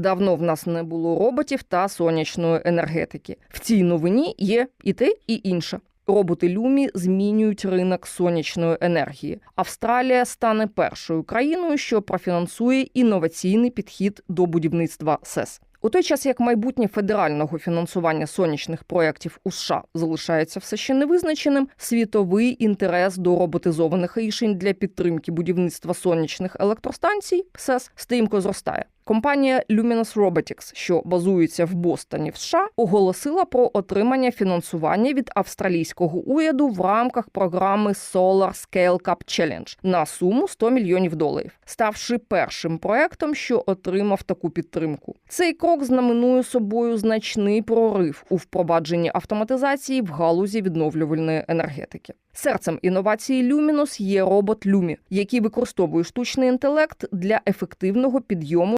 Давно в нас не було роботів та сонячної енергетики. В цій новині є і те, і інше. Роботи Люмі змінюють ринок сонячної енергії. Австралія стане першою країною, що профінансує інноваційний підхід до будівництва СЕС. У той час як майбутнє федерального фінансування сонячних проєктів у США залишається все ще невизначеним, світовий інтерес до роботизованих рішень для підтримки будівництва сонячних електростанцій СЕС стрімко зростає. Компанія Luminous Robotics, що базується в Бостоні в США, оголосила про отримання фінансування від австралійського уряду в рамках програми Solar Scale Cup Challenge на суму 100 мільйонів доларів, ставши першим проектом, що отримав таку підтримку. Цей крок знаменує собою значний прорив у впровадженні автоматизації в галузі відновлювальної енергетики. Серцем інновації Luminous є робот Lumі, який використовує штучний інтелект для ефективного підйому